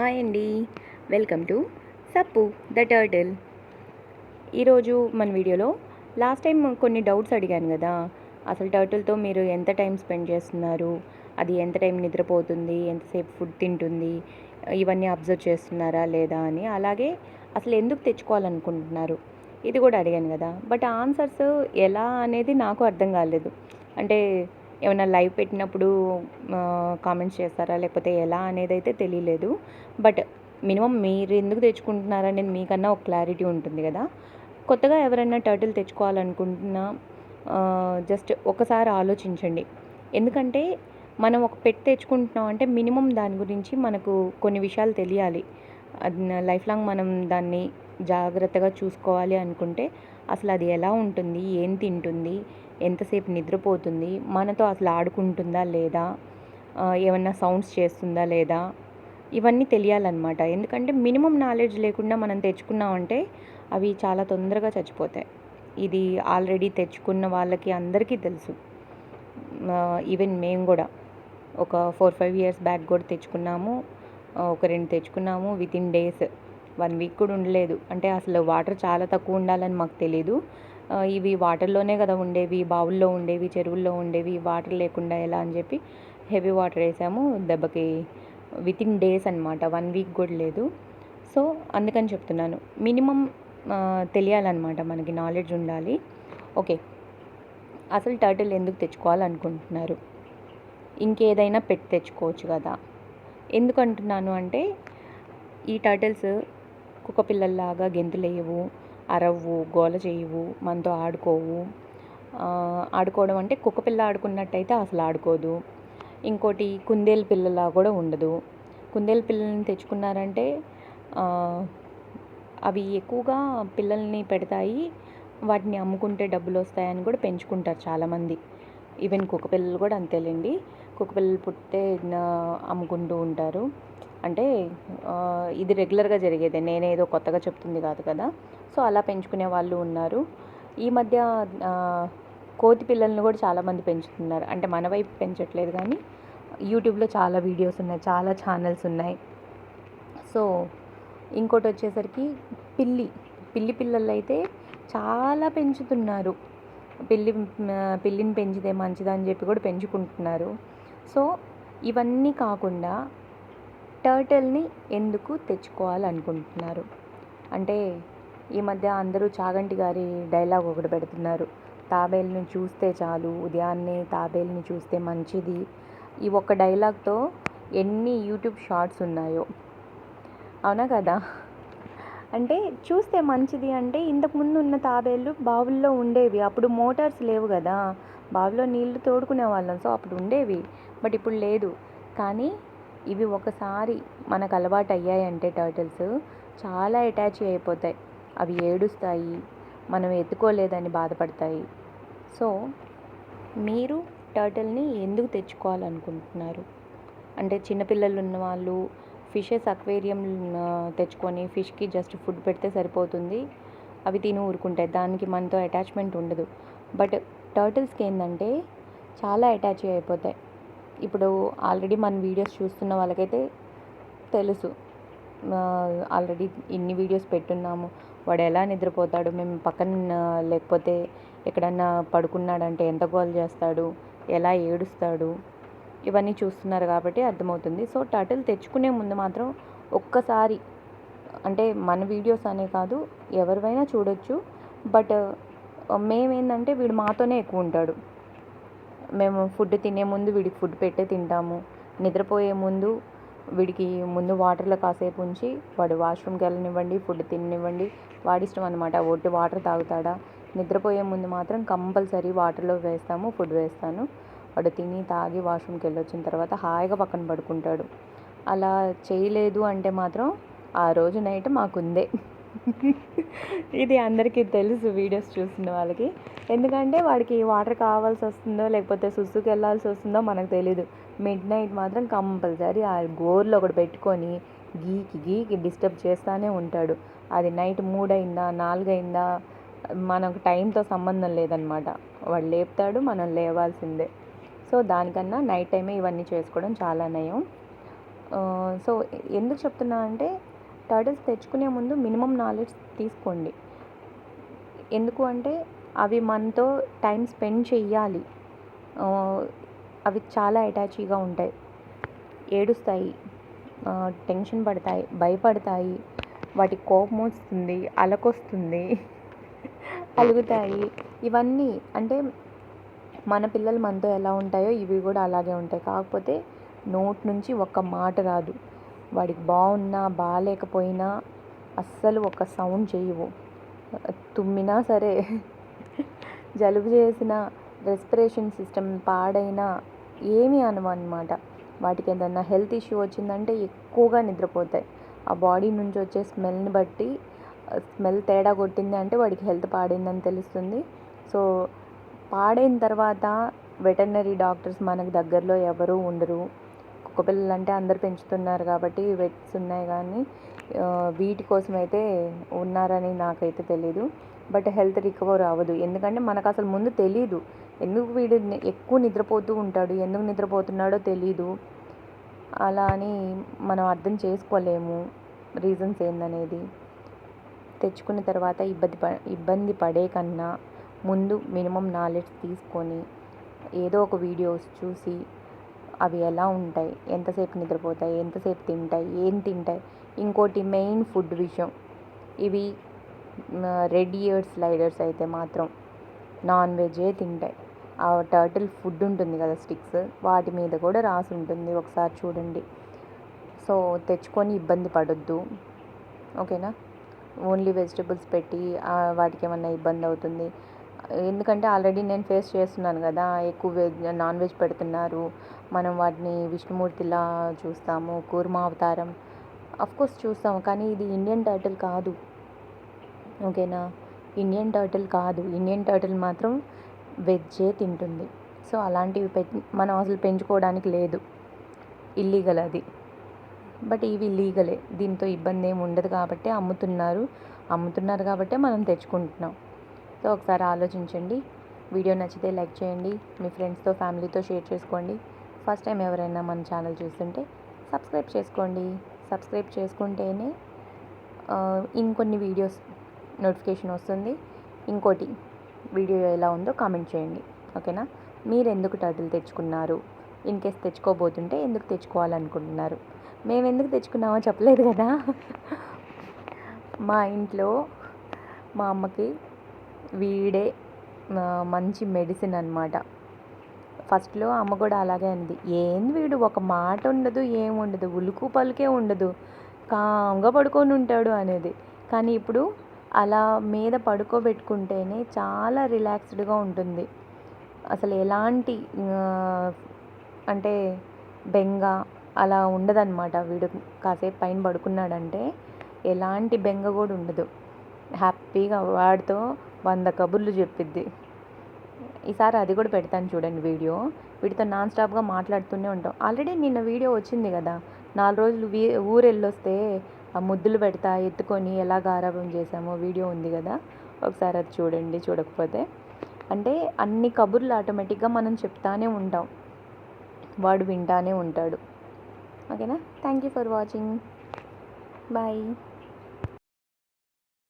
Hi అండి. Welcome to Sappu the turtle. ఈరోజు మన వీడియోలో లాస్ట్ టైం కొన్ని డౌట్స్ అడిగాను కదా. అసలు టర్టిల్తో మీరు ఎంత టైం స్పెండ్ చేస్తున్నారు? అది ఎంత టైం నిద్రపోతుంది? ఎంతసేపు ఫుడ్ తింటుంది? ఇవన్నీ అబ్జర్వ్ చేస్తున్నారా లేదా అని. అలాగే అసలు ఎందుకు తెచ్చుకోవాలనుకుంటున్నారు? ఇది కూడా అడిగాను కదా. బట్ ఆన్సర్స్ ఎలా అనేది నాకు అర్థం కాలేదు. అంటే ఏమైనా లైవ్ పెట్టినప్పుడు కామెంట్స్ చేస్తారా? లేకపోతే ఎలా అనేది అయితే తెలియలేదు. బట్ మినిమం మీరు ఎందుకు తెచ్చుకుంటున్నారనేది మీకన్నా ఒక క్లారిటీ ఉంటుంది కదా. కొత్తగా ఎవరైనా టర్టిల్ తెచ్చుకోవాలనుకుంటున్నా జస్ట్ ఒకసారి ఆలోచించండి. ఎందుకంటే మనం ఒక పెట్ తెచ్చుకుంటున్నాం అంటే మినిమం దాని గురించి మనకు కొన్ని విషయాలు తెలియాలి. లైఫ్ లాంగ్ మనం దాన్ని జాగ్రత్తగా చూసుకోవాలి అనుకుంటే అసలు అది ఎలా ఉంటుంది ఏం తింటుంది ఎంతసేపు నిద్రపోతుంది మనతో అసలు ఆడుకుంటుందా లేదా ఏమన్నా సౌండ్స్ చేస్తుందా లేదా ఇవన్నీ తెలియాలన్నమాట. ఎందుకంటే మినిమం నాలెడ్జ్ లేకుండా మనం తెచ్చుకున్నామంటే అవి చాలా తొందరగా చచ్చిపోతాయి. ఇది ఆల్రెడీ తెచ్చుకున్న వాళ్ళకి అందరికీ తెలుసు. ఈవెన్ మేము కూడా. ఒక ఫోర్ ఫైవ్ ఇయర్స్ బ్యాక్ కూడా తెచ్చుకున్నాము. ఒక రెండు తెచ్చుకున్నాము within days one week కూడా ఉండలేదు. అంటే అసలు వాటర్ చాలా తక్కువ ఉండాలని మాకు తెలియదు ఇవి వాటర్లోనే కదా ఉండేవి బావుల్లో ఉండేవి చెరువుల్లో ఉండేవి వాటర్ లేకుండా ఎలా అని చెప్పి హెవీ వాటర్ వేసాము. దెబ్బకి విత్ ఇన్ డేస్ అనమాట వన్ వీక్ కూడా లేదు. సో అందుకని చెప్తున్నాను. మినిమం తెలియాలన్నమాట మనకి నాలెడ్జ్ ఉండాలి. ఓకే. అసలు టర్టిల్ ఎందుకు తెచ్చుకోవాలనుకుంటున్నారు? ఇంకేదైనా పెట్టి తెచ్చుకోవచ్చు కదా. ఎందుకు అంటున్నాను అంటే ఈ టర్టిల్స్ కుక్క పిల్లల్లాగా గెంతులేయవు అరవ్వు గోల చేయవు మనతో ఆడుకోవు. ఆడుకోవడం అంటే కుక్క పిల్ల ఆడుకున్నట్టయితే అసలు ఆడుకోదు. ఇంకోటి కుందేలు పిల్లలా కూడా ఉండదు. కుందేలు పిల్లల్ని తెచ్చుకున్నారంటే అవి ఎక్కువగా పిల్లల్ని పెడతాయి. వాటిని అమ్ముకుంటే డబ్బులు వస్తాయని కూడా పెంచుకుంటారు చాలామంది. ఈవెన్ కుక్క పిల్లలు కూడా అంతేలేండి. కుక్క పిల్లలు పుట్టే అమ్ముకుంటూ ఉంటారు. అంటే ఇది రెగ్యులర్గా జరిగేదే. నేనేదో కొత్తగా చెప్తుంది కాదు కదా. సో అలా పెంచుకునే వాళ్ళు ఉన్నారు. ఈ మధ్య కోతి పిల్లల్ని కూడా చాలామంది పెంచుతున్నారు. అంటే మన వైపు పెంచట్లేదు కానీ యూట్యూబ్లో చాలా వీడియోస్ ఉన్నాయి. చాలా ఛానల్స్ ఉన్నాయి. సో ఇంకోటి వచ్చేసరికి పిల్లి. పిల్లి పిల్లలు అయితే చాలా పెంచుతున్నారు. పిల్లి పిల్లిని పెంచితే మంచిదని చెప్పి కూడా పెంచుకుంటున్నారు. సో ఇవన్నీ కాకుండా టర్టిల్ని ఎందుకు తెచ్చుకోవాలనుకుంటున్నారు? అంటే ఈ మధ్య అందరూ చాగంటి గారి డైలాగ్ ఒకటి పెడుతున్నారు. తాబేలుని చూస్తే చాలు ఉదయాన్నే తాబేలుని చూస్తే మంచిది. ఈ ఒక్క డైలాగ్తో ఎన్ని యూట్యూబ్ షార్ట్స్ ఉన్నాయో. అవునా కదా? అంటే చూస్తే మంచిది అంటే ఇంతకుముందు ఉన్న తాబేళ్ళు బావుల్లో ఉండేవి. అప్పుడు మోటార్స్ లేవు కదా. బావిలో నీళ్ళు తోడుకునే వాళ్ళం. సో అప్పుడు ఉండేవి. బట్ ఇప్పుడు లేదు. కానీ ఇవి ఒకసారి మనకు అలవాటు అయ్యాయంటే టర్టిల్స్ చాలా అటాచ్ అయిపోతాయి. అవి ఏడుస్తాయి మనం ఎత్తుకోలేదని బాధపడతాయి. సో మీరు టర్టిల్ని ఎందుకు తెచ్చుకోవాలనుకుంటున్నారు? అంటే చిన్నపిల్లలు ఉన్న వాళ్ళు ఫిషెస్ అక్వేరియం తెచ్చుకొని ఫిష్కి జస్ట్ ఫుడ్ పెడితే సరిపోతుంది. అవి తిని ఊరుకుంటాయి దానికి మనతో అటాచ్మెంట్ ఉండదు. బట్ టర్టిల్స్కి ఏంటంటే చాలా అటాచ్ అయిపోతాయి. ఇప్పుడు ఆల్రెడీ మన వీడియోస్ చూస్తున్న వాళ్ళకైతే తెలుసు. ఆల్రెడీ ఇన్ని వీడియోస్ పెట్టున్నాము. వాడు ఎలా నిద్రపోతాడు? మేము పక్కన లేకపోతే ఎక్కడన్నా పడుకున్నాడంటే ఎంత గోల్ చేస్తాడు? ఎలా ఏడుస్తాడు? ఇవన్నీ చూస్తున్నారు కాబట్టి అర్థమవుతుంది. సో టర్టిల్ తెచ్చుకునే ముందు మాత్రం ఒక్కసారి అంటే మన వీడియోస్ అనే కాదు ఎవరివైనా చూడొచ్చు. బట్ మేమేందంటే వీడు మాతోనే ఎక్కువ ఉంటాడు. మేము ఫుడ్ తినే ముందు వీడికి ఫుడ్ పెట్టే తింటాము. నిద్రపోయే ముందు వీడికి ముందు వాటర్లో కాసేపు ఉంచి వాడు వాష్రూమ్కి వెళ్ళనివ్వండి ఫుడ్ తిననివ్వండి. వాడి ఇష్టం అనమాట ఒట్టి వాటర్ తాగుతాడా? నిద్రపోయే ముందు మాత్రం కంపల్సరీ వాటర్లో వేస్తాము ఫుడ్ వేస్తాను. వాడు తిని తాగి వాష్రూమ్కి వెళ్ళొచ్చిన తర్వాత హాయిగా పక్కన పడుకుంటాడు. అలా చేయలేదు అంటే మాత్రం ఆ రోజు నైట్ మాకుందే. ఇది అందరికీ తెలుసు వీడియోస్ చూసిన వాళ్ళకి. ఎందుకంటే వాడికి వాటర్ కావాల్సి వస్తుందో లేకపోతే సుసుకు వెళ్ళాల్సి వస్తుందో మనకు తెలీదు. మిడ్ నైట్ మాత్రం కంపల్సరీ ఆ గోర్లో ఒకటి పెట్టుకొని గీకి గీకి డిస్టర్బ్ చేస్తూనే ఉంటాడు. అది నైట్ మూడైందా నాలుగైందా మనకు టైంతో సంబంధం లేదనమాట. వాడు లేపుతాడు మనం లేవాల్సిందే. సో దానికన్నా నైట్ టైమే ఇవన్నీ చేసుకోవడం చాలా నయం. సో ఎందుకు చెప్తున్నా అంటే టర్టిల్స్ తెచ్చుకునే ముందు మినిమం నాలెడ్జ్ తీసుకోండి. ఎందుకు అంటే అవి మనతో టైం స్పెండ్ చెయ్యాలి. అవి చాలా అటాచీగా ఉంటాయి. ఏడుస్తాయి. టెన్షన్ పడతాయి భయపడతాయి. వాటి కోపం వస్తుంది అలకొస్తుంది అలుగుతాయి. ఇవన్నీ అంటే మన పిల్లలు మనతో ఎలా ఉంటాయో ఇవి కూడా అలాగే ఉంటాయి. కాకపోతే నోట్ నుంచి ఒక్క మాట రాదు. వాడికి బాగున్నా బాగాలేకపోయినా అస్సలు ఒక సౌండ్ చేయవు తుమ్మినా సరే జలుబు చేసిన రెస్పిరేషన్ సిస్టమ్ పాడైనా ఏమీ అనమాట వాటికి ఏదన్నా హెల్త్ ఇష్యూ వచ్చిందంటే ఎక్కువగా నిద్రపోతాయి. ఆ బాడీ నుంచి వచ్చే స్మెల్ని బట్టి స్మెల్ తేడా కొట్టింది అంటే వాడికి హెల్త్ పాడైందని తెలుస్తుంది. సో పాడైన తర్వాత వెటర్నరీ డాక్టర్స్ మనకు దగ్గరలో ఎవరూ ఉండరు. కుక్కపిల్లలు అంటే అందరు పెంచుతున్నారు కాబట్టి వెట్స్ ఉన్నాయి కానీ వీటి కోసం అయితే ఉన్నారని నాకైతే తెలీదు. బట్ హెల్త్ రికవర్ అవ్వదు. ఎందుకంటే మనకు అసలు ముందు తెలీదు. ఎందుకు వీడు ఎక్కువ నిద్రపోతూ ఉంటాడు ఎందుకు నిద్రపోతున్నాడో తెలీదు. అలా అని మనం అర్థం చేసుకోలేము రీజన్స్ ఏందనేది. తెచ్చుకున్న తర్వాత ఇబ్బంది ప ఇబ్బంది పడే కన్నా ముందు మినిమం నాలెడ్జ్ తీసుకొని ఏదో ఒక వీడియోస్ చూసి అవి ఎలా ఉంటాయి? ఎంతసేపు నిద్రపోతాయి? ఎంతసేపు తింటాయి? ఏం తింటాయి? ఇంకోటి మెయిన్ ఫుడ్ విషయం. ఇవి రెడ్ ఇయర్స్ స్లైడర్స్ అయితే మాత్రం నాన్ వెజే తింటాయి. ఆ టర్టిల్ ఫుడ్ ఉంటుంది కదా స్టిక్స్ వాటి మీద కూడా రాసి ఉంటుంది. ఒకసారి చూడండి. సో తెచ్చుకొని ఇబ్బంది పడొద్దు. ఓకేనా? ఓన్లీ వెజిటబుల్స్ పెట్టి వాటికి ఏమన్నా ఇబ్బంది అవుతుంది. ఎందుకంటే ఆల్రెడీ నేను ఫేస్ చేస్తున్నాను కదా ఎక్కువ వెజ్ నాన్ వెజ్ పెడుతున్నారు. మనం వాటిని విష్ణుమూర్తిలా చూస్తాము కూర్మా అవతారం కోర్స్ చూస్తాము కానీ ఇది ఇండియన్ టర్టిల్ కాదు. ఓకేనా ఇండియన్ టర్టిల్ కాదు. ఇండియన్ టర్టిల్ మాత్రం వెజ్జే తింటుంది. సో అలాంటివి పె మనం అసలు పెంచుకోవడానికి లేదు. ఇల్లీగల్ అది. బట్ ఇవి లీగలే దీంతో ఇబ్బంది ఏమి ఉండదు కాబట్టి అమ్ముతున్నారు. అమ్ముతున్నారు కాబట్టే మనం తెచ్చుకుంటున్నాం. సో ఒకసారి ఆలోచించండి. వీడియో నచ్చితే లైక్ చేయండి. మీ ఫ్రెండ్స్తో ఫ్యామిలీతో షేర్ చేసుకోండి. ఫస్ట్ టైం ఎవరైనా మన ఛానల్ చూస్తుంటే సబ్స్క్రైబ్ చేసుకోండి. సబ్స్క్రైబ్ చేసుకుంటేనే ఇంకొన్ని వీడియోస్ నోటిఫికేషన్ వస్తుంది. ఇంకోటి వీడియో ఎలా ఉందో కామెంట్ చేయండి. ఓకేనా? మీరు ఎందుకు టర్టిల్ తెచ్చుకున్నారు? ఇన్ కేస్ తెచ్చుకోబోతుంటే ఎందుకు తెచ్చుకోవాలనుకుంటున్నారు? మేము ఎందుకు తెచ్చుకున్నామో చెప్పలేదు కదా? మా ఇంట్లో మా అమ్మకి వీడే మంచి మెడిసిన్ అనమాట ఫస్ట్లో అమ్మ కూడా అలాగే అంది ఏంది వీడు? ఒక మాట ఉండదు ఏం ఉండదు ఉలుకు పలుకే ఉండదు కామ్గా పడుకొని ఉంటాడు అనేది. కానీ ఇప్పుడు అలా మీద పడుకోబెట్టుకుంటేనే చాలా రిలాక్స్డ్గా ఉంటుంది. అసలు ఎలాంటి అంటే బెంగ అలా ఉండదన్నమాట. వీడు కాసేపు పైన పడుకున్నాడంటే ఎలాంటి బెంగ కూడా ఉండదు. హ్యాపీగా వాడితో వంద కబుర్లు చెప్పిద్ది. ఈసారి అది కూడా పెడతాను చూడండి వీడియో. వీటితో నాన్ స్టాప్గా మాట్లాడుతూనే ఉంటాం. ఆల్రెడీ నిన్న వీడియో వచ్చింది కదా. నాలుగు రోజులు వీ ఊరు వెళ్ళొస్తే ఆ ముద్దులు పెడతా ఎత్తుకొని ఎలా గారాబం చేసామో వీడియో ఉంది కదా. ఒకసారి అది చూడండి చూడకపోతే. అంటే అన్ని కబుర్లు ఆటోమేటిక్గా మనం చెప్తానే ఉంటాం. వాడు వింటానే ఉంటాడు. ఓకేనా? Thank you for watching. Bye.